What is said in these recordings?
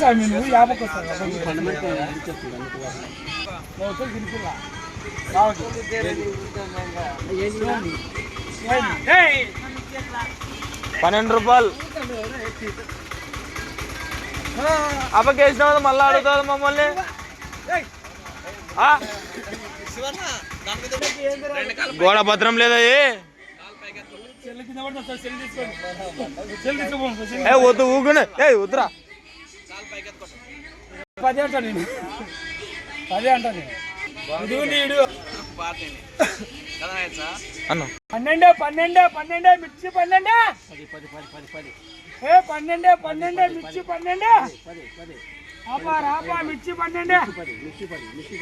స్వామి నువ్వు యాభైకి పన్నెండు రూపాయలు. అప్పకేసినావు మళ్ళీ అడుగుతుంది మమ్మల్ని? గోడ భద్రం లేదా వద్దు ఊగునే ఏ వద్దురా. పదే అంటా నేను. పదే అంటా నేను. నీడు. అన్న. పన్నెండే పన్నెండే పన్నెండే మిర్చి పన్నెండే. ఏ పన్నెండే పన్నెండే మిర్చి పన్నెండే. ఆపా రాపా మిర్చి పన్నెండే.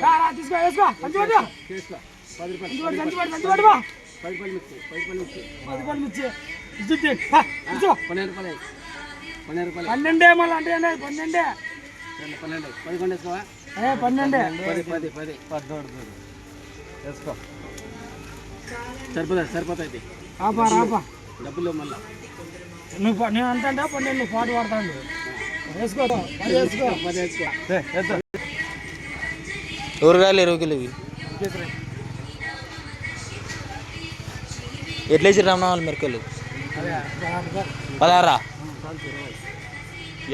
రా, రా, తీసుకో వేసుకో మంచి పట్టు. మంచి పట్టు మంచి పట్టు మంచి పట్టు. బా. పది పళ్ళు మిర్చి. ఇచ్చి హా, ఇచ్చు. పన్నెండే మళ్ళీ అంటే ఏంటి? పన్నెండే. ఏ పన్నెండే. సరిపోతుంది సరిపోతుంది ఆపా రాపా డబ్బులు మళ్ళా. నువ్వు నేను అంటా పన్నెండు నువ్వు పాటు పడతాను వేసుకో పది వేసుకో. పది వేసుకో ఊరగాయలు ఇరవై కిలో ఇవి. ఎట్లా వేసి రమణ వాళ్ళు మిరకలు పదారా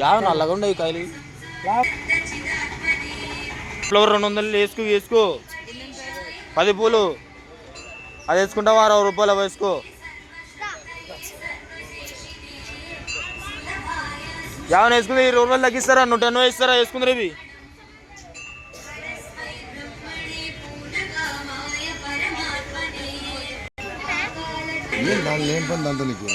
యాభై నల్లగా ఉండవు కాయలు? ఫ్లవర్ రెండు వందలు వేసుకో వేసుకో. పది పూలు. అది వేసుకుంటావా అరవై రూపాయలు వేసుకో. యావన వేసుకుంది ఇరవై రూపాయలు తగ్గిస్తారా? నూట ఎనభై ఇస్తారా? వేసుకుంది ఇవి. ఏం ఏం పని దాంతో నీకు?